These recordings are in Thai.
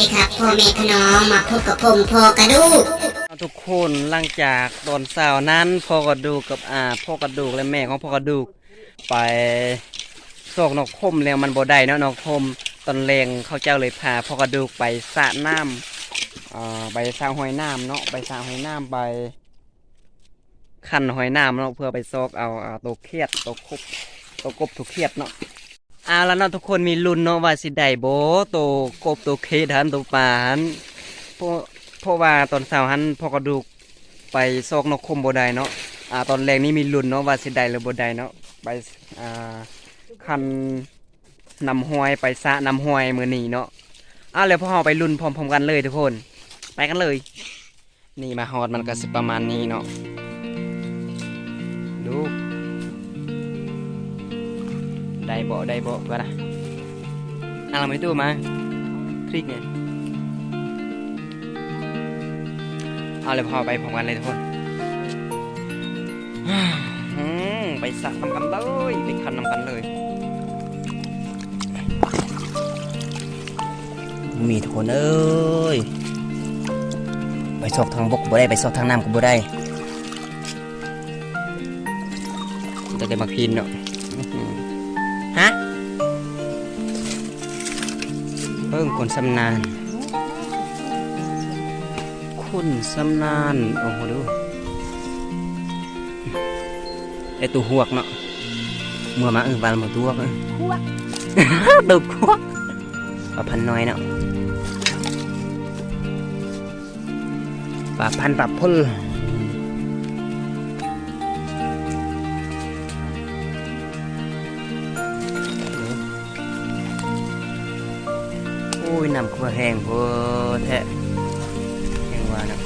ดีครับพ่อแม่พี่น้องมาพบกับผมพอกระดูกทุกคนหลังจากตอนเช้านั้นพ่อกระดูกกับอ่าพ่อกระดูกและแม่ของพ่อกระดูก ไปโศกนกคมแล้วมันบ่ได้เนาะนกคมตอนแรงเขาเจ้าเลยพาพ่อกระดูกไปสระน้ำอ่าไปสระหอยน้ำเนาะไปสระหอยน้ำไปคันหอยน้ำเนาะเพื่อไปซอกเอาตัวเครียดตัวคบตัวกบตัวเครียดเนาะ เอาแล้วเนาะทุกคนมีลุ้นเนาะว่าสิได้โบตัวกบตัวเครียดหันตัวปลาหันเพราะเพราะว่าตอนเช้าหันพอกระดูกไปซอกนกคมบ่ได้เนาะอ่าตอนแรกนี่มีลุ้นเนาะว่าสิได้หรือบ่ได้เนาะไปอ่าคันนำห้อยไปสะนำห้อยมื้อนี้เนาะอ้าวแล้วพอเราไปลุ้นพร้อมๆกันเลยทุกคน ไปกันเลย นี่มาฮอดมันก็สิประมาณนี้เนาะดู บ่ได้บ่ก็นะอะเราไม่ตู้มาคลิกเนี่ยเอาเลยพอไปพร้อมกันเลยทุกคนไปสระนำกันเลยไปคันนำกันเลย มีทุกคนเอ้ยไปสอกทางบกบ่ได้ไปสอกทางน้ำก็บ่ได้แต่ได้มาพินเนาะ เพิ่งคนสำนาน คุณสำนาน โอ้โหดูไอตัวหวกเนาะเมื่อมาเออวานมาตัวเออตัวหวกปลาพันน้อยเนาะปลาพันปลาพุ่ล น้ำขัวแห้งเพ้อแท้แหงว่านะ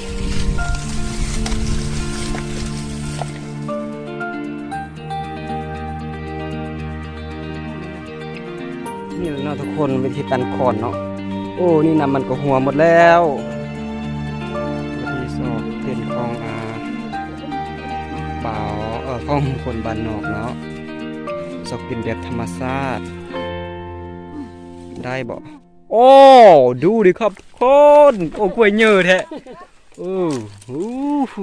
นี่เนาะทุกคนวิธีตันคอนเนาะโอ้นี่นะมันก็หัวหมดแล้ววิธีสอบเป็นของอาเปล่าเออของคนบ้านนอกเนาะสอบกินแบบธรรมชาติได้บ่ โอ้ ดูดิครับทุกคน โอ้กล้วยเยอะแท้โอ้โห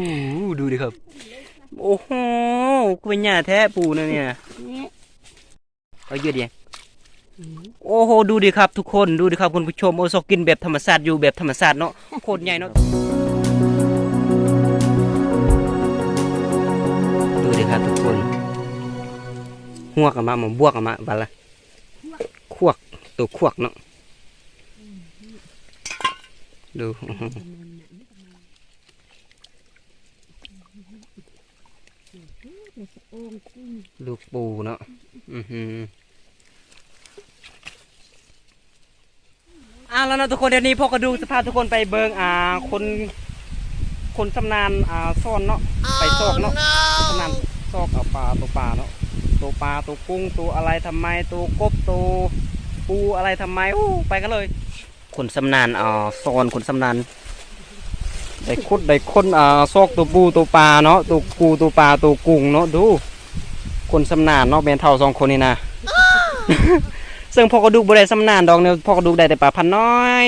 ดูดิครับ โอ้โหกล้วยหญ้าแท้ปูนะเนี่ยเอาเยอะดิโอ้โหดูดิครับทุกคนดูดิครับคุณผู้ชมโอซอกกินแบบธรรมชาติอยู่แบบธรรมชาติเนาะโคตรใหญ่เนาะดูดิครับทุกคนหัวกับมาหมอบวกกับมาบัลละขวกตัวขวกเนาะ ดูลูกปูเนาะอือหืออ่าแล้วนะทุกคนเดี๋ยวนี้พ่อกระดูกจะพาทุกคนไปเบิงอ่าคนคนชำนาญอ่าซ่อนเนาะไปซอกเนาะชำนาญซอกเอาปลาตัวปลาเนาะตัวปลาตัวกุ้งตัวอะไรทำไมตัวกบตัวปูอะไรทำไมอู้ไปกันเลยค นชำนาญอ่าซ่อนคนชำนาญได้คุดได้คนอ่าซอกตัวปูตัวปลาเนาะตัวปูตัวปลาตัวกุ้งเนาะดูคนสำนานเนาะแมนเท่าสองคนนี่นะซึ่งพ่อกระดูกบ่ได้สำนานดอกเนี่ยพ่อกระดูกได้แต่ปลาพันน้อย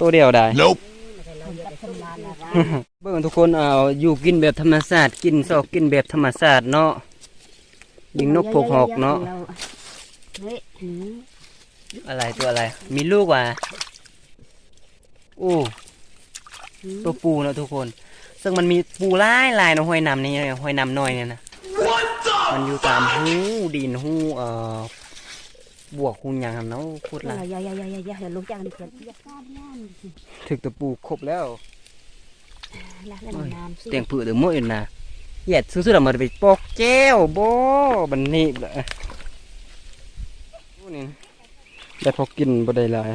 ตัวเดียวได้ Nope. เบิ่งทุกคนเอาอยู่กินแบบธรรมชาติกินซอกกินแบบธรรมชาติเนาะยิงนกพวกหอกเนาะเฮ้ยอะไรตัวอะไร มีลูกว่ะ โอ้ตัวปูเนาะทุกคน ซึ่งมันมีปูหลายหลายเนาะห้อยน้ำนี่ห้อยน้ำน้อยเนี่ยนะมันอยู่ตามหูดินหูเอ่อบวกหูหยังหั่นเนาะพูดอย่าละอย่าอย่าอย่าอย่าอย่าลงจากนี่เกิดอย่าถึกตะปูครบแล้วละเล่นน้ำสิเตียงผือเดือมื้ออื่นน่ะเหยียดซื้อๆแล้วมาไปปอกแก้วบ่บันนี้ละโอ้นี่ได้พอกินบ่ได้หลาย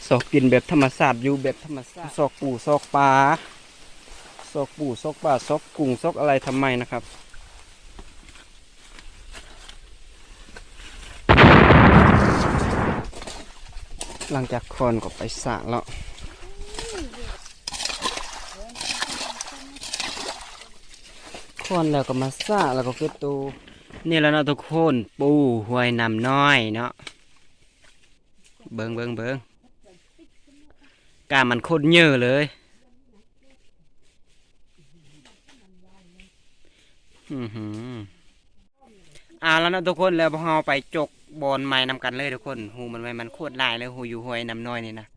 ส อกกินแบบธรรมชาติอยู่แบบธรรมชาติสอกปูสอกปลาสอกปูสอกปลาสอกกุ้งสอกอะไรทำไมนะครับหลังจากคอนก็ไปสระแล้วคอนแล้วก็มาสระแล้วก็เก็บตูนี่แล้วเนาะทุกคนปูหวยนำน้อยเนาะเบิงเบิงเบิง ก้ามันโคตรเยอะเลย อือหืออ่าแล้วนะทุกคนแล้วพอเราไปจกบอลไม้นำกันเลยทุกคนหูมันไว้มันโคตรลายเลยหูอยู่หวยน้ำน้อยนี่นะ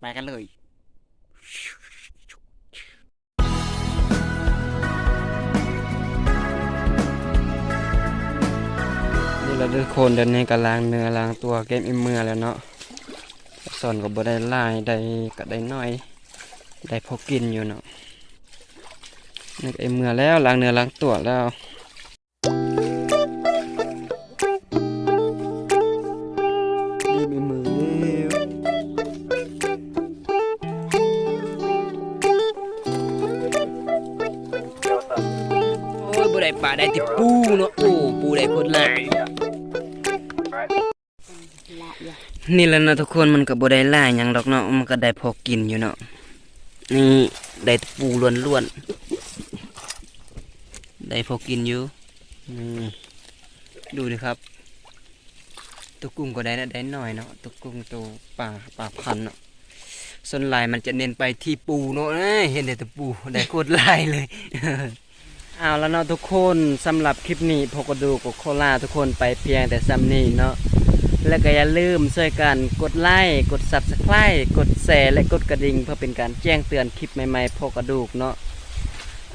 ไปกันเลยนี่เราทุกคนเดินในกำลังเนื้อล้างตัวเกมอิมเมือแล้วเนาะ สอนก็บ่ได้หลายได้ก็ได้น้อย ได้พอกินอยู่เนาะนี่ก็ไอเมือแล้วล้างเนื้อล้างตัวแล้วนี่มีมือแล้วโอ้ยบ่ได้ปลาได้แต่ปูเนาะโอ้ปูได้โคตรหลาย นี่แหล้วนะทุกคนมันก็บ่ได้หลายหยังดอกเนาะมันก็ได้พอกินอยู่เนาะนี่ได้ปูล้วนๆได้พอกินอยู่นี่ดูดิครับตัวกุ้งก็ได้นะได้น้อยเนาะตัวกุ้งตัวปลาปลาพันเนาะส่วนลายมันจะเน้นไปที่ปูเนาะเอ้ยเห็นแต่ตัวปูได้โคตรลายเลยเอาแล้วเนาะทุกคนสำหรับคลิปนี้พกดูกับโคลาทุกคนไปเพียงแต่ซ้ำนี้เนาะ แล้วก็อย่าลืมช่วยกันกดไลค์กด Subscribe กดแชร์และกดกระดิ่งเพื่อเป็นการแจ้งเตือนคลิปใหม่ๆพอกระดูกเนาะ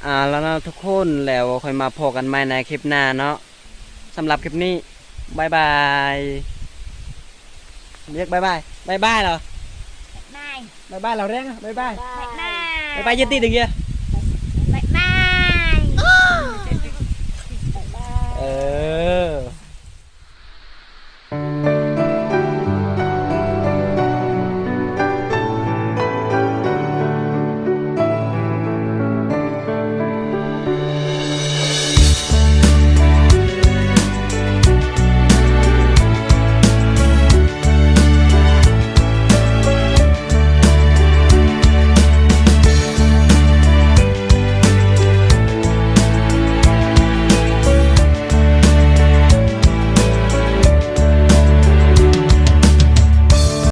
อ่าแล้วเนาะทุกคนแล้วค่อยมาพอกันใหม่ในคลิปหน้าเนาะสำหรับคลิปนี้บายบายเรียกบายบายบายบายเหรอไม่บายบายเราเรียกบายบายไม่บายบายยืดติดอย่างเงี้ยไม่ไม่เออ